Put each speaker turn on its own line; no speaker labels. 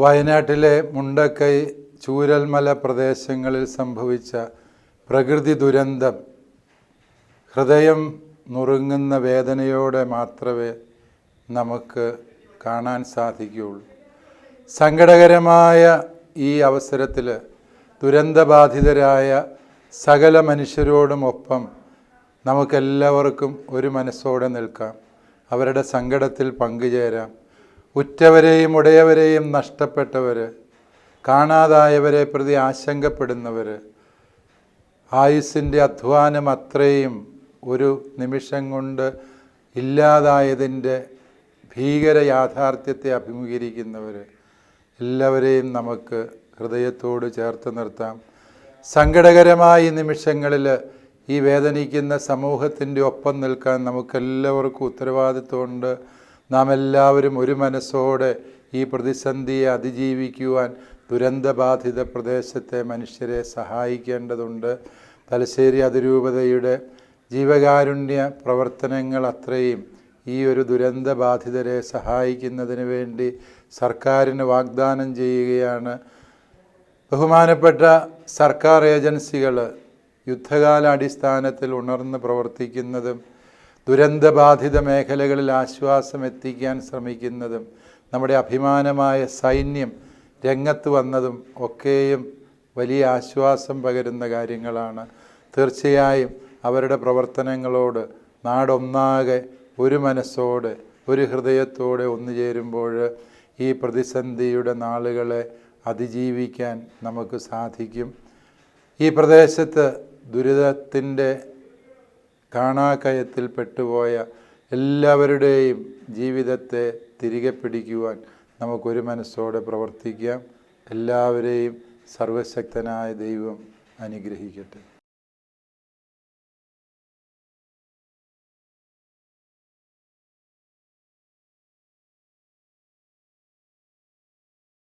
വയനാട്ടിലെ മുണ്ടക്കൈ ചൂരൽമല പ്രദേശങ്ങളിൽ സംഭവിച്ച പ്രകൃതി ദുരന്തം ഹൃദയം നുറുങ്ങുന്ന വേദനയോടെ മാത്രമേ നമുക്ക് കാണാൻ സാധിക്കുകയുള്ളൂ. സങ്കടകരമായ ഈ അവസരത്തിൽ ദുരന്തബാധിതരായ സകല മനുഷ്യരോടും ഒപ്പം നമുക്കെല്ലാവർക്കും ഒരു മനസ്സോടെ നിൽക്കാം. അവരുടെ സങ്കടത്തിൽ പങ്കുചേരാം. ഉറ്റവരെയും ഉടയവരെയും നഷ്ടപ്പെട്ടവർ കാണാതായവരെ പ്രതി ആശങ്കപ്പെടുന്നവർ ആയുസ്സിന്റെ അധ്വാനം അത്രയും ഒരു നിമിഷം കൊണ്ട് ഇല്ലാതായതിന്റെ ഭീകര യാഥാർത്ഥ്യത്തെ അഭിമുഖീകരിക്കുന്നവർ എല്ലാവരെയും നമുക്ക് ഹൃദയത്തോട് ചേർത്ത് നിർത്താം. സങ്കടകരമായ നിമിഷങ്ങളിൽ ഈ വേദനിക്കുന്ന സമൂഹത്തിന്റെ ഒപ്പം നിൽക്കാൻ നമുക്കെല്ലാവർക്കും ഉത്തരവാദിത്വമുണ്ട്. നാം എല്ലാവരും ഒരു മനസ്സോടെ ഈ പ്രതിസന്ധിയെ അതിജീവിക്കുവാൻ ദുരന്തബാധിത പ്രദേശത്തെ മനുഷ്യരെ സഹായിക്കേണ്ടതുണ്ട്. തലശ്ശേരി അതിരൂപതയുടെ ജീവകാരുണ്യ പ്രവർത്തനങ്ങൾ അത്രയും ഈ ഒരു ദുരന്തബാധിതരെ സഹായിക്കുന്നതിന് വേണ്ടി സർക്കാരിന് വാഗ്ദാനം ചെയ്യുകയാണ്. ബഹുമാനപ്പെട്ട സർക്കാർ ഏജൻസികൾ യുദ്ധകാലാടിസ്ഥാനത്തിൽ ഉണർന്ന് പ്രവർത്തിക്കുന്നതും ദുരന്തബാധിത മേഖലകളിൽ ആശ്വാസം എത്തിക്കാൻ ശ്രമിക്കുന്നതും നമ്മുടെ അഭിമാനമായ സൈന്യം രംഗത്ത് വന്നതും ഒക്കെയും വലിയ ആശ്വാസം പകരുന്ന കാര്യങ്ങളാണ്. തീർച്ചയായും അവരുടെ പ്രവർത്തനങ്ങളോട് നാടൊന്നാകെ ഒരു മനസ്സോടെ ഒരു ഹൃദയത്തോടെ ഒന്നു ചേരുമ്പോൾ ഈ പ്രതിസന്ധിയുടെ നാളുകളെ അതിജീവിക്കാൻ നമുക്ക് സാധിക്കും. ഈ പ്രദേശത്ത് ദുരിതത്തിന്റെ കാണാക്കയത്തിൽ പെട്ടുപോയ എല്ലാവരുടെയും ജീവിതത്തെ തിരികെ പിടിക്കുവാൻ നമുക്കൊരു മനസ്സോടെ പ്രവർത്തിക്കാം. എല്ലാവരെയും സർവശക്തനായ ദൈവം അനുഗ്രഹിക്കട്ടെ.